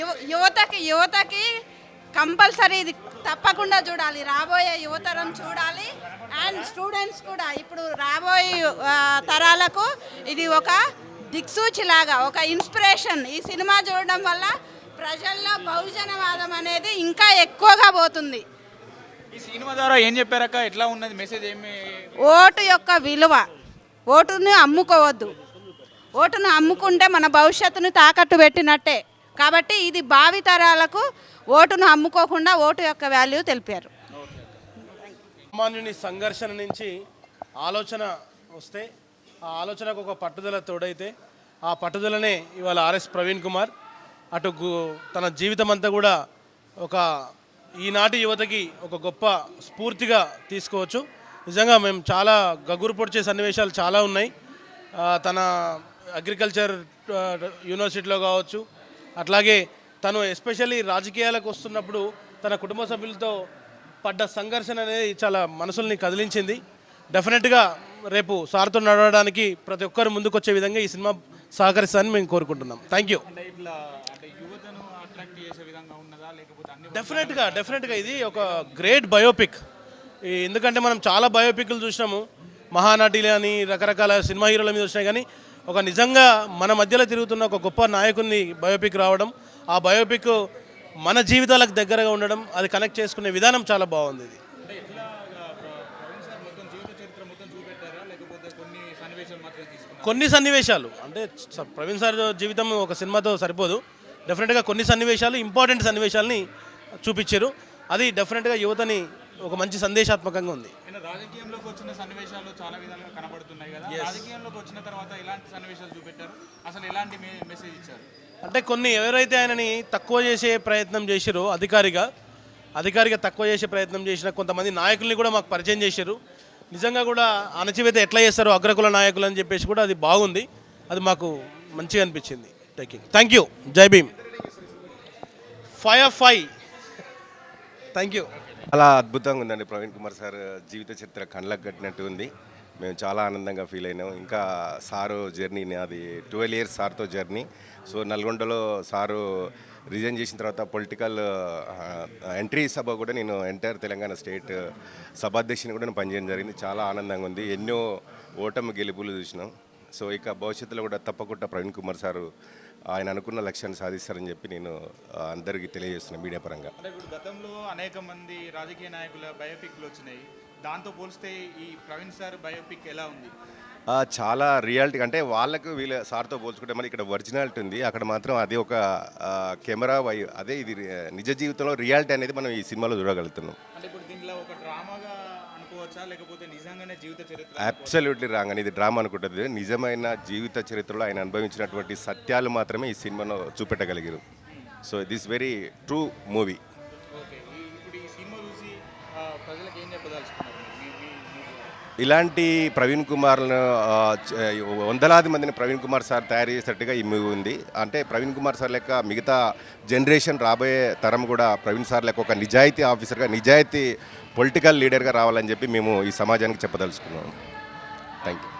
యువ యువతకి యువతకి కంపల్సరీ ఇది తప్పకుండా చూడాలి. రాబోయే యువతరం చూడాలి. అండ్ స్టూడెంట్స్ కూడా ఇప్పుడు రాబోయే తరాలకు ఇది ఒక దిక్సూచిలాగా ఒక ఇన్స్పిరేషన్. ఈ సినిమా చూడడం వల్ల ప్రజల్లో బహుజనవాదం అనేది ఇంకా ఎక్కువగా పోతుంది. ఈ సినిమా ద్వారా ఏం చెప్పారక్క? ఎట్లా ఉన్నది మెసేజ్? ఏమి? ఓటు యొక్క విలువ. ఓటును అమ్ముకోవద్దు. ఓటును అమ్ముకుంటే మన భవిష్యత్తును తాకట్టు పెట్టినట్టే. కాబట్టి ఇది భావితరాలకు ఓటును అమ్ముకోకుండా ఓటు యొక్క వాల్యూ తెలిపారు. సామాన్యుని సంఘర్షణ నుంచి ఆలోచన వస్తే ఆ ఆలోచనకు ఒక పట్టుదల తోడైతే ఆ పట్టుదలనే ఇవాళ ఆర్ఎస్ ప్రవీణ్ కుమార్. అటు తన జీవితం అంతా కూడా ఒక ఈనాటి యువతకి ఒక గొప్ప స్ఫూర్తిగా తీసుకోవచ్చు. నిజంగా మేము చాలా గగురు పొడిచే సన్నివేశాలు చాలా ఉన్నాయి. తన అగ్రికల్చర్ యూనివర్సిటీలో కావచ్చు అట్లాగే తను ఎస్పెషల్లీ రాజకీయాలకు వస్తున్నప్పుడు తన కుటుంబ సభ్యులతో పడ్డ సంఘర్షణ అనేది చాలా మనసుల్ని కదిలించింది. డెఫినెట్గా రేపు సార్తో నడవడానికి ప్రతి ఒక్కరు ముందుకు వచ్చే విధంగా ఈ సినిమా సహకరిస్తారని మేము కోరుకుంటున్నాం. థ్యాంక్ యూ డెఫినెట్గా డెఫినెట్గా ఇది ఒక గ్రేట్ బయోపిక్ ఎందుకంటే మనం చాలా బయోపిక్లు చూసినాము. మహానటిలు అని రకరకాల సినిమా హీరోల మీద వచ్చినాయి కానీ ఒక నిజంగా మన మధ్యలో తిరుగుతున్న ఒక గొప్ప నాయకుని బయోపిక్ రావడం ఆ బయోపిక్ మన జీవితాలకు దగ్గరగా ఉండడం అది కనెక్ట్ చేసుకునే విధానం చాలా బాగుంది ఇది. కొన్ని సన్నివేశాలు అంటే ప్రవీణ్ సార్ జీవితం ఒక సినిమాతో సరిపోదు. డెఫినెట్గా కొన్ని సన్నివేశాలు ఇంపార్టెంట్ సన్నివేశాలని చూపించారు. అది డెఫినెట్గా యువతని ఒక మంచి సందేశాత్మకంగా ఉంది. రాజకీయంలోకి వచ్చిన సన్నివేశాలు చాలా విధాలుగా కనబడుతున్నాయి కదా. రాజకీయంలోకి వచ్చిన తర్వాత సన్నివేశాలు చూపెట్టారు. అసలు ఎలాంటి మెసేజ్ ఇచ్చారు? అంటే కొన్ని ఎవరైతే ఆయనని తక్కువ చేసే ప్రయత్నం చేశారో అధికారిగా అధికారిగా తక్కువ చేసే ప్రయత్నం చేసిన కొంతమంది నాయకుల్ని కూడా మాకు పరిచయం చేశారు నిజంగా కూడా అణచివేత ఎట్లా చేస్తారో అగ్రకుల నాయకులు అని చెప్పేసి కూడా అది బాగుంది. అది మాకు మంచిగా అనిపించింది. Taking thank you Jai Bhim. Five of five thank you. చాలా అద్భుతంగా ఉందండి ప్రవీణ్ కుమార్ సార్ జీవిత చరిత్ర కళ్ళకు కట్టినట్టు ఉంది. మేము చాలా ఆనందంగా ఫీల్ అయినాం. ఇంకా సారు జర్నీ అది ట్వెల్వ్ ఇయర్స్ సార్తో జర్నీ. సో నల్గొండలో సారు రిజైన్ చేసిన తర్వాత పొలిటికల్ ఎంట్రీ సభ కూడా నేను ఎంటైర్ తెలంగాణ స్టేట్ సభాధ్యక్షుని కూడా నేను పనిచేయడం జరిగింది. చాలా ఆనందంగా ఉంది. ఎన్నో ఓటమి గెలుపులు చూసినాం. సో ఇక భవిష్యత్తులో కూడా తప్పకుండా ప్రవీణ్ కుమార్ సారు ఆయన అనుకున్న లక్ష్యాన్ని సాధిస్తారని చెప్పి నేను అందరికీ తెలియజేస్తున్నాను మీడియా పరంగా. అంటే ఇప్పుడు గతంలో అనేక మంది రాజకీయ నాయకుల బయోపిక్లు వచ్చినాయి. దాంతో పోలిస్తే ఈ ప్రవీణ్ సార్ బయోపిక్ ఎలా ఉంది? ఆ, చాలా రియాలిటీ అంటే వాళ్ళకు వీళ్ళ సార్తో పోల్చుకుంటే మరి ఇక్కడ ఒరిజినాలిటీ ఉంది. అక్కడ మాత్రం అది ఒక కెమెరా వై అదే ఇది నిజ జీవితంలో రియాలిటీ అనేది మనం ఈ సినిమాలో చూడగలుగుతున్నాం. అంటే ఇప్పుడు లేకపోతే నిజంగానే జీవిత చరిత్ర అబ్సల్యూట్లీ రాంగ్ అని ఇది డ్రామా అనుకుంటుంది. నిజమైన జీవిత చరిత్రలో ఆయన అనుభవించినటువంటి సత్యాలు మాత్రమే ఈ సినిమాలో చూపెట్టగలిగారు. So this very true movie okay ఈ- ఇప్పుడు ఈ సినిమా చూసి ఆ, ప్రజలకు ఏం చెప్పదలుచుకున్నారు? మీ- మీ- మీ- ఇలాంటి ప్రవీణ్ కుమార్ను వందలాది మందిని ప్రవీణ్ కుమార్ సార్ తయారు చేసేటట్టుగా ఈ మూవీ ఉంది. అంటే ప్రవీణ్ కుమార్ సార్ లెక్క మిగతా జనరేషన్ రాబోయే తరం కూడా ప్రవీణ్ సార్ లెక్క ఒక నిజాయితీ ఆఫీసర్గా నిజాయితీ పొలిటికల్ లీడర్గా రావాలని చెప్పి మేము ఈ సమాజానికి చెప్పదలుచుకున్నాము థ్యాంక్ యూ